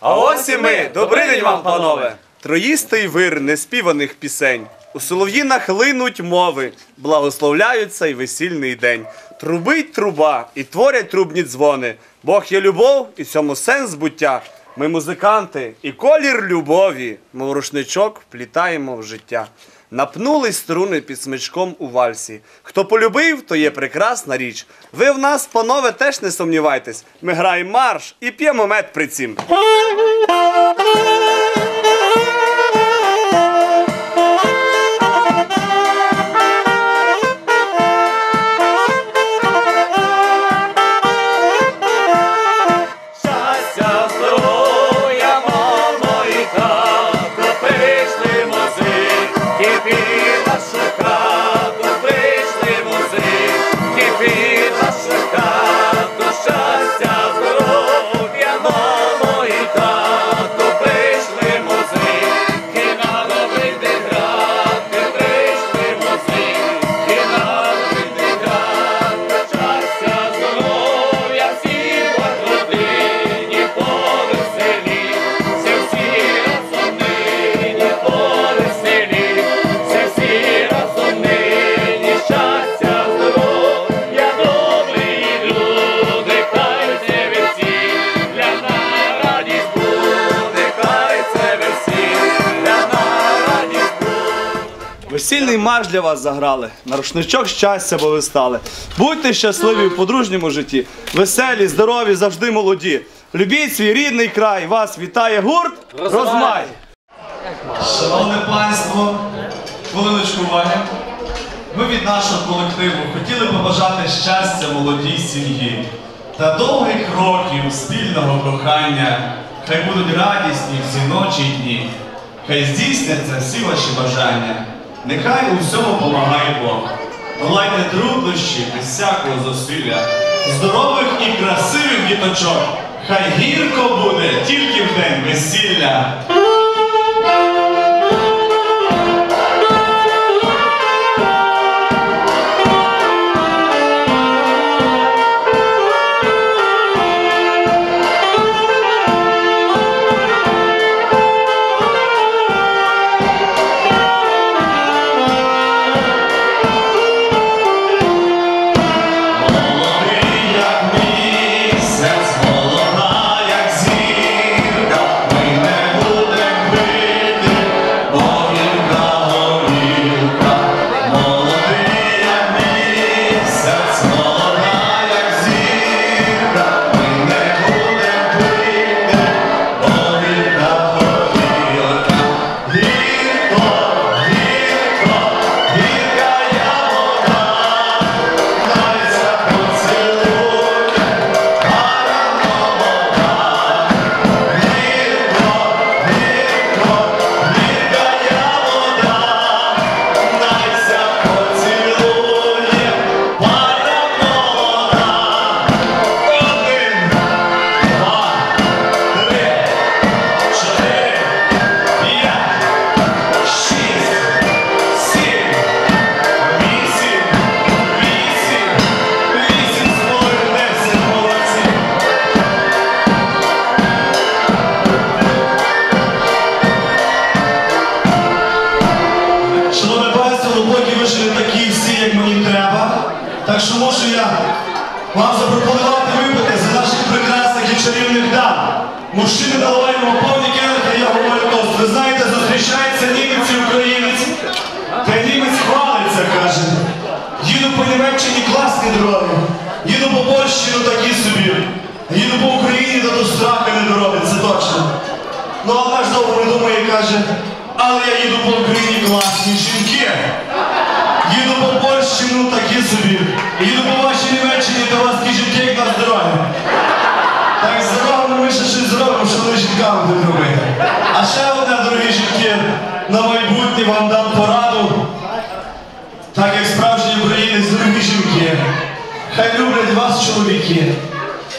А ось і ми. Добрий день вам, панове. Троїстий вир неспіваних пісень. У солов'їнах линуть мови, благословляються й весільний день. Трубить труба і творять трубні дзвони. Бог є любов і цьому сенс буття. Ми музиканти і колір любові, мов рушничок вплітаємо в життя. Напнули струни під смичком у вальсі. Хто полюбив, то є прекрасна річ. Ви в нас, панове, теж не сумнівайтесь. Ми граємо марш і п'ємо мед при цім. Happy. Марш для вас заграли, на рушничок щастя, бо ви стали. Будьте щасливі в подружньому житті, веселі, здорові, завжди молоді. Любіть свій рідний край, вас вітає гурт Розмай. Шановне панство, хвилиночку уваги. Ми від нашого колективу хотіли побажати щастя молодій сім'ї та довгих років спільного кохання. Хай будуть радісні всі ночі й дні. Хай здійсняться всі ваші бажання. Нехай у всьому помагає Бог. Долайте труднощі без всякого зусилля. Здорових і красивих діточок. Хай гірко буде тільки в день весілля. Німеччині класні дороги. Їду по Польщі, ну такі собі. Їду по Україні, то до страха не дороги, це точно. Ну а наш довго не думає і каже, але я їду по Україні класні жінки. Їду по Польщі, ну такі собі. Їду по вашій Німеччині, у вас такі жінки, як на здоров'я. Так здорово, ми ще щось зробимо, що ви жінками будуть робити. А ще одне, дорогі жінки, на майбутнє вам дам пораду. Хай люблять вас чоловіки.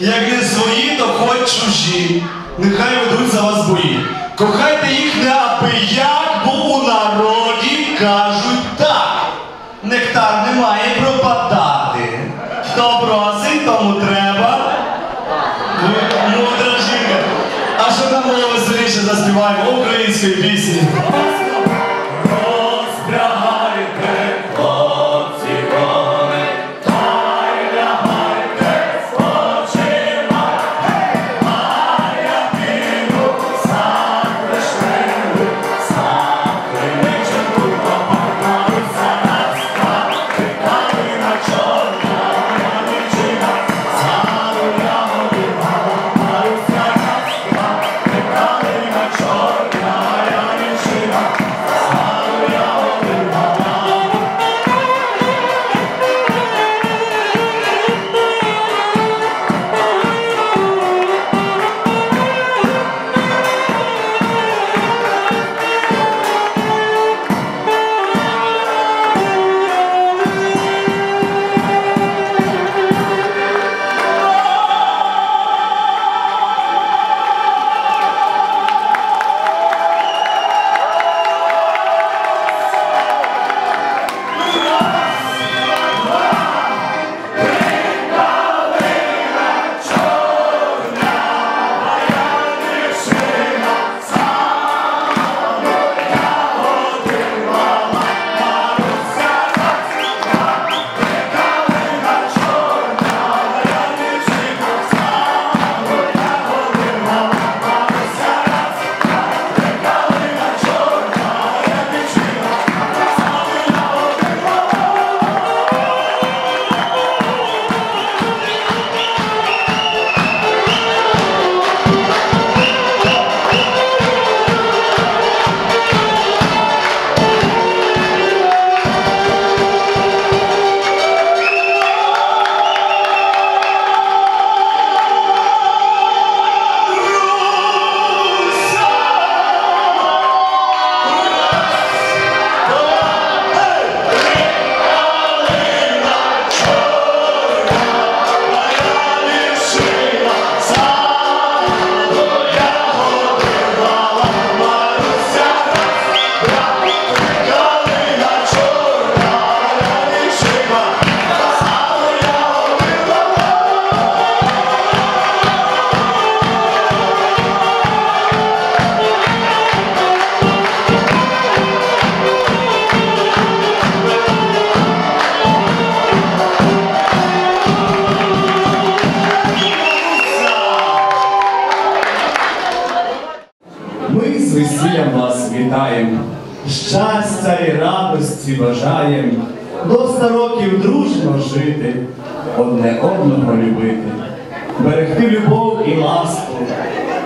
Як не свої, то хоч чужі. Нехай ведуть за вас бої. Кохайте їх не аби як, бо у народі кажуть так. Нектар не має пропадати. Хто просить, тому треба. Мудра жінка. А що нам було веселіше заспіваємо української пісні.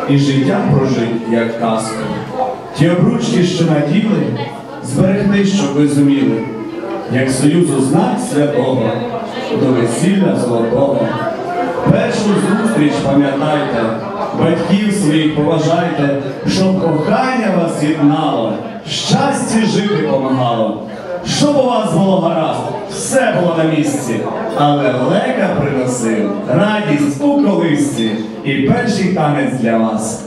І життя прожить, як казку. Ті обручки, що наділи, зберегти, щоб ви зуміли, як союзу знак святого, до весілля золотого. Першу зустріч пам'ятайте, батьків своїх поважайте, щоб кохання вас єднало, щастя жити помагало. Щоб у вас було гаразд, все було на місці, але лека приносив радість у колисці і перший танець для вас.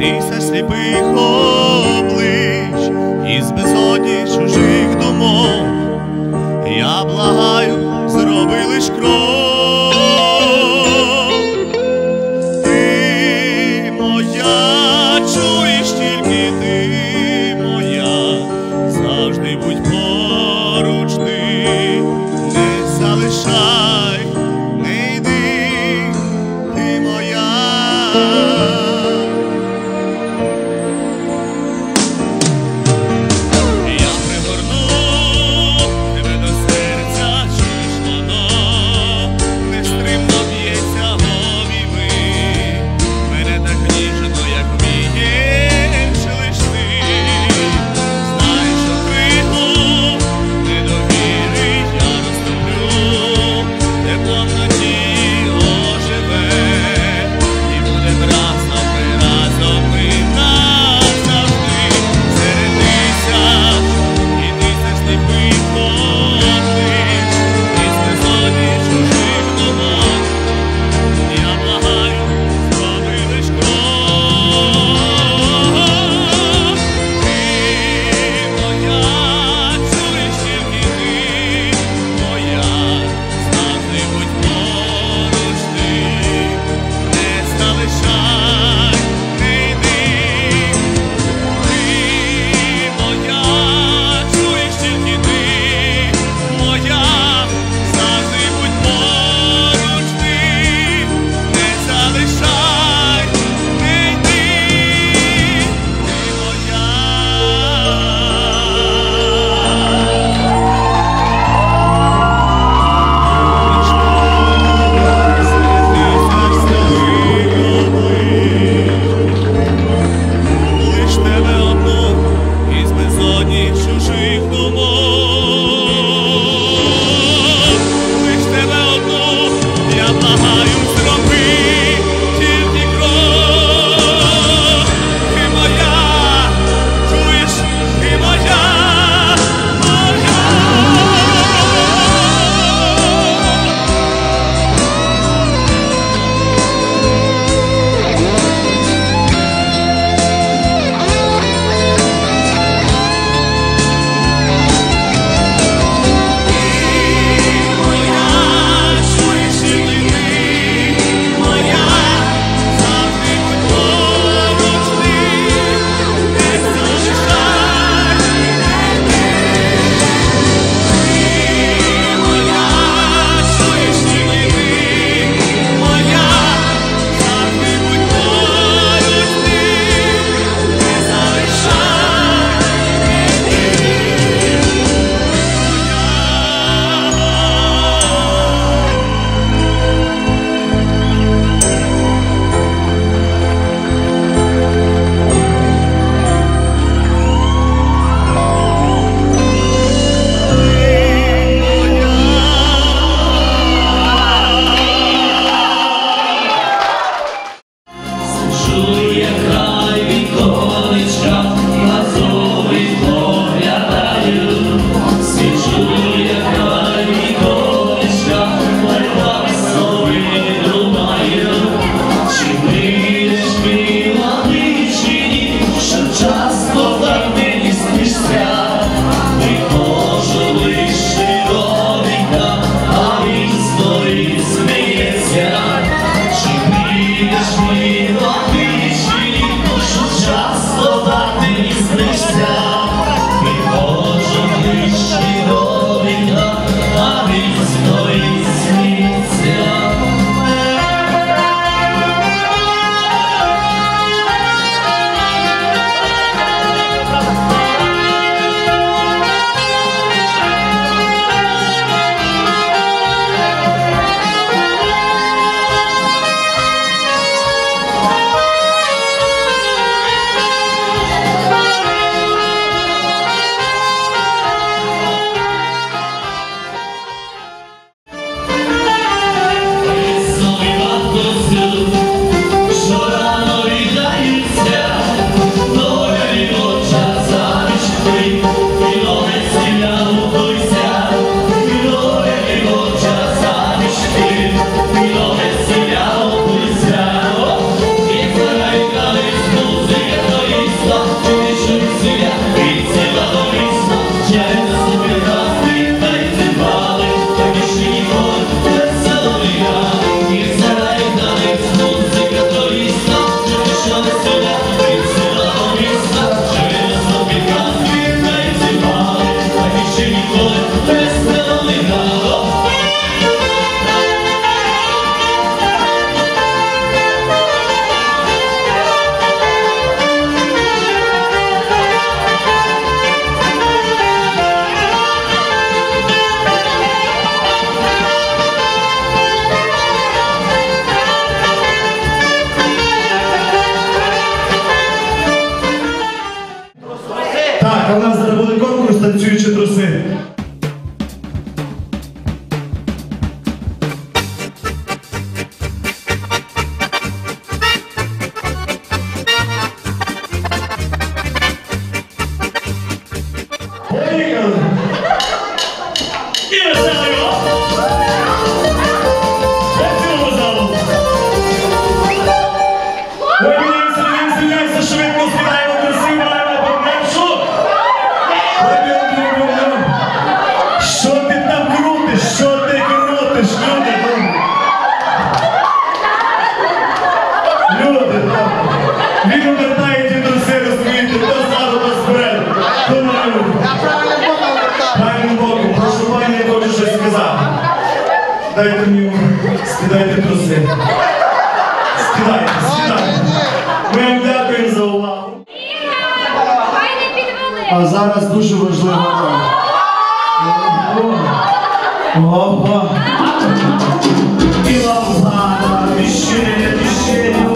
Тисяч сліпих а в Дайте мені, скидайте труси. Скидайте, скидайте. Ми вам дякуємо за увагу. А зараз дуже важливо. Ого. І лампада, віщення, віщення.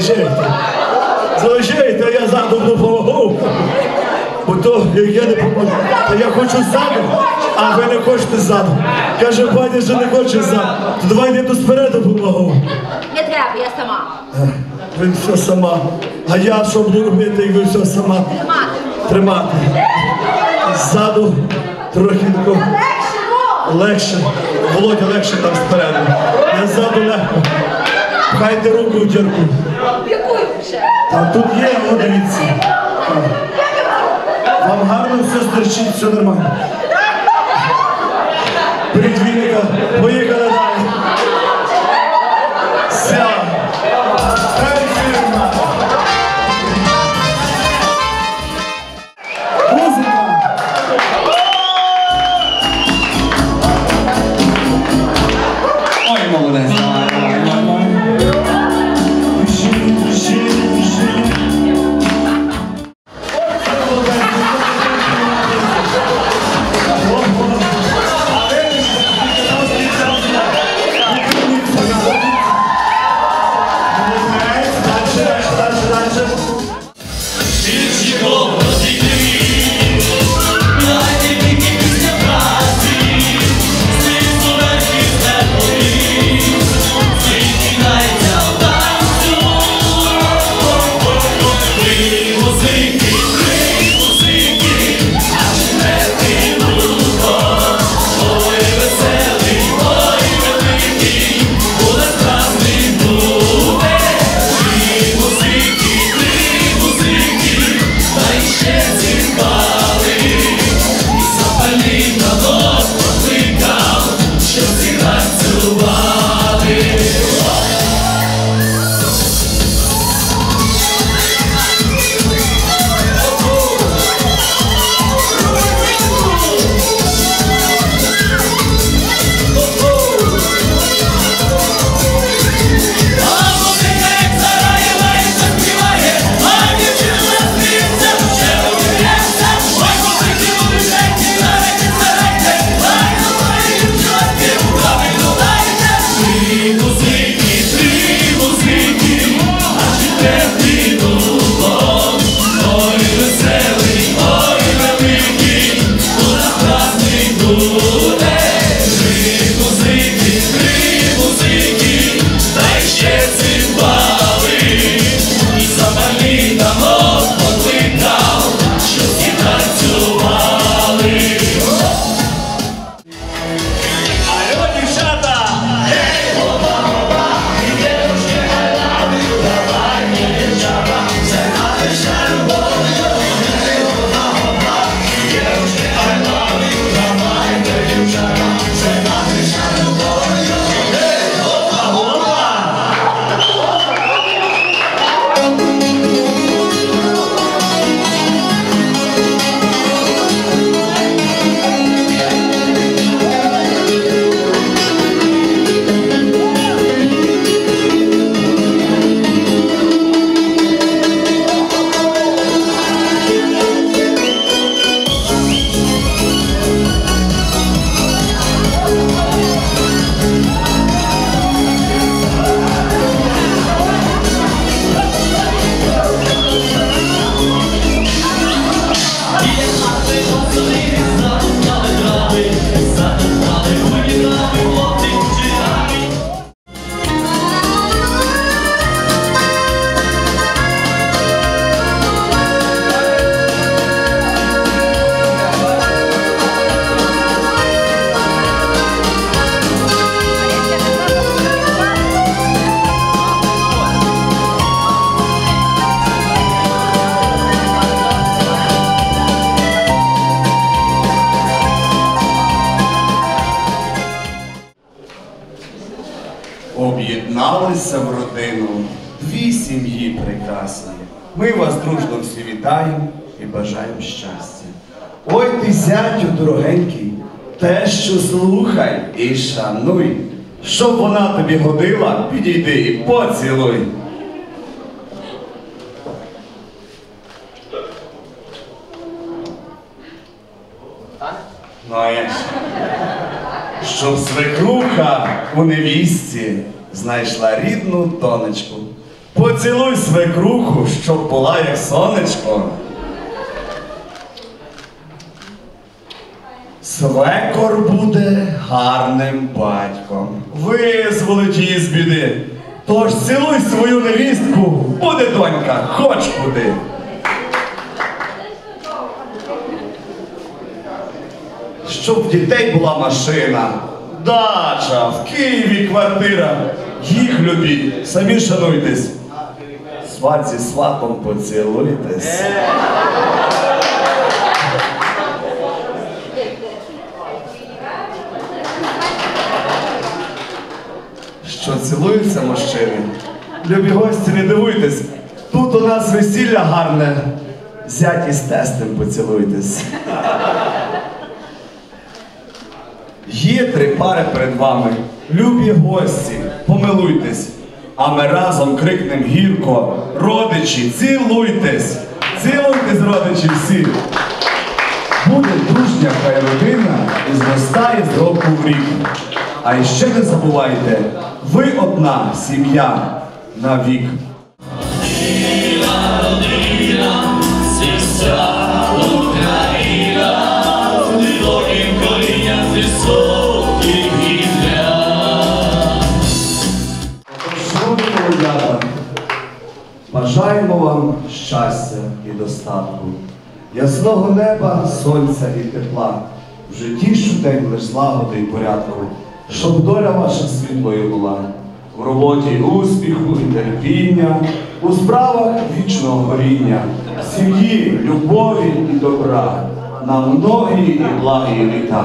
Залишайте. Залишайте, а я ззаду допомогу. Бо то, як я не поможу, то я хочу ззаду, а ви не хочете ззаду. Каже, пані, що не хоче ззаду. То давай я тут спереду допомогу. Не треба, я сама. Ви все сама. А я що буду робити, як ви все сама Тримати. тримати. Ззаду трохи легше. Володя легше там спереду. Я ззаду легко. Пхайте руку в дірку. Там тут є, о, дивіться. Вам гарно все стерчить, все нормально. Щастя. Ой ти, зятю дорогенький, те, що слухай і шануй, щоб вона тобі годила, підійди і поцілуй. Ну, як? Щоб свекруха у невістці знайшла рідну донечку. Поцілуй свекруху, щоб була як сонечко. Свекор буде гарним батьком. Визволить її з біди. Тож цілуй свою невістку, буде донька, хоч куди. Щоб дітей була машина, дача, в Києві квартира. Їх любіть, самі шануйтесь. Сват зі сватом поцілуйтесь. Що цілуються мужчини? Любі гості, не дивуйтесь. Тут у нас весілля гарне. Зять із тестем поцілуйтесь. Є три пари перед вами. Любі гості, помилуйтесь. А ми разом крикнем гірко. Родичі, цілуйтесь! Цілуйтесь, родичі всі! Буде дружня хай родина і зростає з року в рік. А іще не забувайте, ви одна сім'я на вік. Високим корінням високих гілля. Шановні молодята, бажаємо вам щастя і достатку, ясного неба, сонця і тепла, в житті щодень лиш злагоди і порядку, щоб доля ваша світлою була, в роботі успіху і терпіння, у справах вічного горіння, сім'ї, любові і добра, на многі і благі літа.